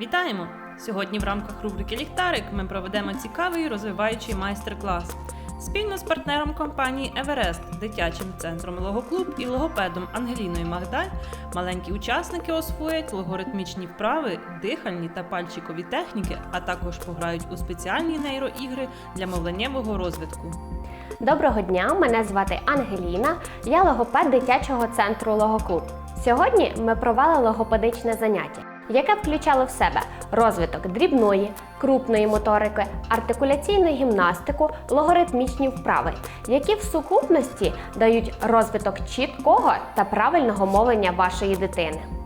Вітаємо! Сьогодні в рамках рубрики Ліхтарик ми проведемо цікавий розвиваючий майстер-клас спільно з партнером компанії Еверест, дитячим центром Логоклуб і логопедом Ангеліною Магдаль. Маленькі учасники освоять логоритмічні вправи, дихальні та пальчикові техніки, а також пограють у спеціальні нейроігри для мовленнєвого розвитку. Доброго дня, мене звати Ангеліна. Я логопед дитячого центру Логоклуб. Сьогодні ми провели логопедичне заняття, яке включало в себе розвиток дрібної, крупної моторики, артикуляційну гімнастику, логаритмічні вправи, які в сукупності дають розвиток чіткого та правильного мовлення вашої дитини.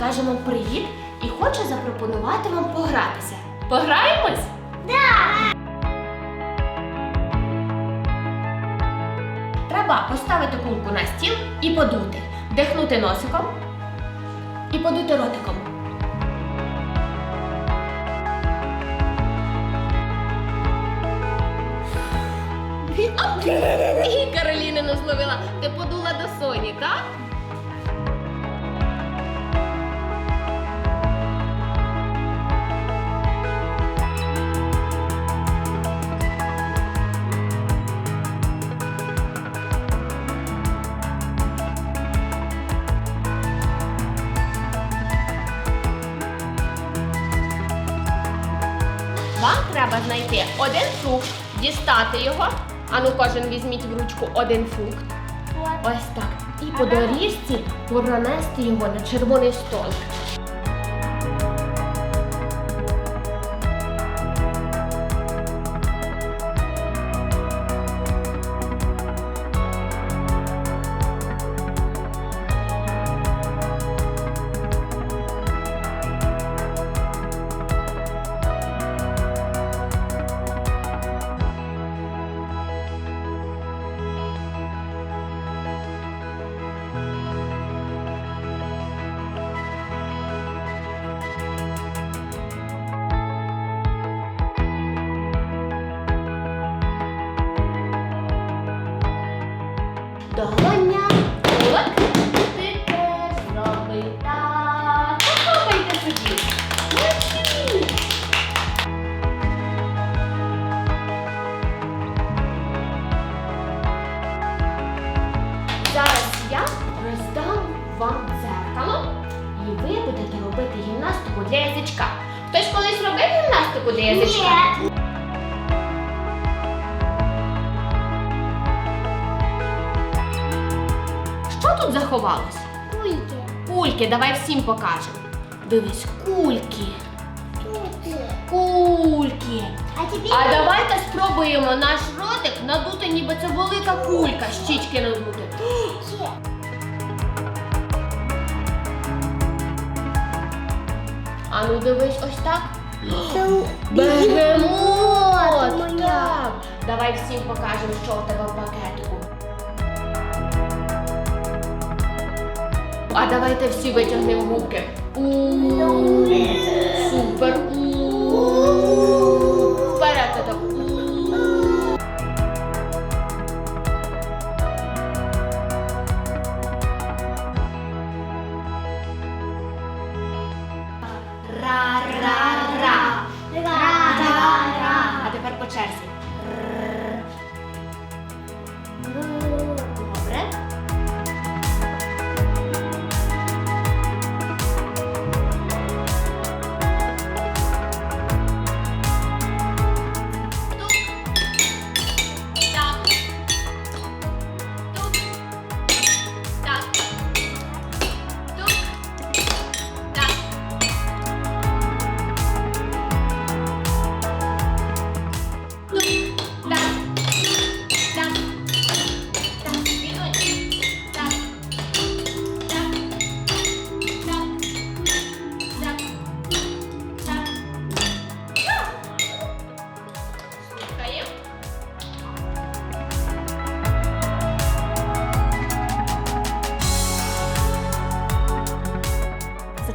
Мікі каже вам привіт і хоче запропонувати вам погратися. Пограємось? Треба поставити кульку на стіл і подути. Вдихнути носиком і подути ротиком. І Кароліна зловила. Ти подула до Соні, так? Вам треба знайти один фрукт, дістати його. Ану, кожен візьміть в ручку один фрукт. Ось так. І по доріжці пронести його на червоний столик. Я роздам вам дзеркало, і ви будете робити гімнастику для язичка. Хтось колись робив гімнастику для язичка? Що тут заховалось? Кульки. Кульки, давай всім покажемо. Дивись, кульки. Кульки. А А давайте спробуємо наш ротик надути, ніби це велика кулька, щічки надути. А ну дивись ось так. Бегемот! Так. Давай всім покажемо, що у тебе в пакетику. А давайте всі витягнемо губки. Супер. А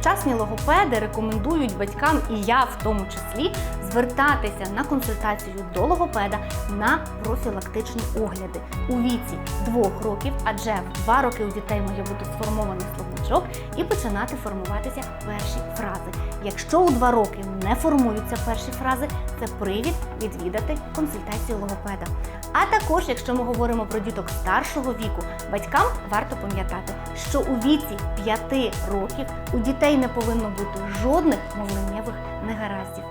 Сучасні логопеди рекомендують батькам, і я в тому числі, звертатися на консультацію до логопеда на профілактичні огляди у віці двох років, адже в два роки у дітей має бути сформований словничок і починати формуватися перші фрази. Якщо у два роки не формуються перші фрази, це привід відвідати консультацію логопеда. А також, якщо ми говоримо про діток старшого віку, батькам варто пам'ятати, що у віці 5 років у дітей не повинно бути жодних мовленнєвих негараздів.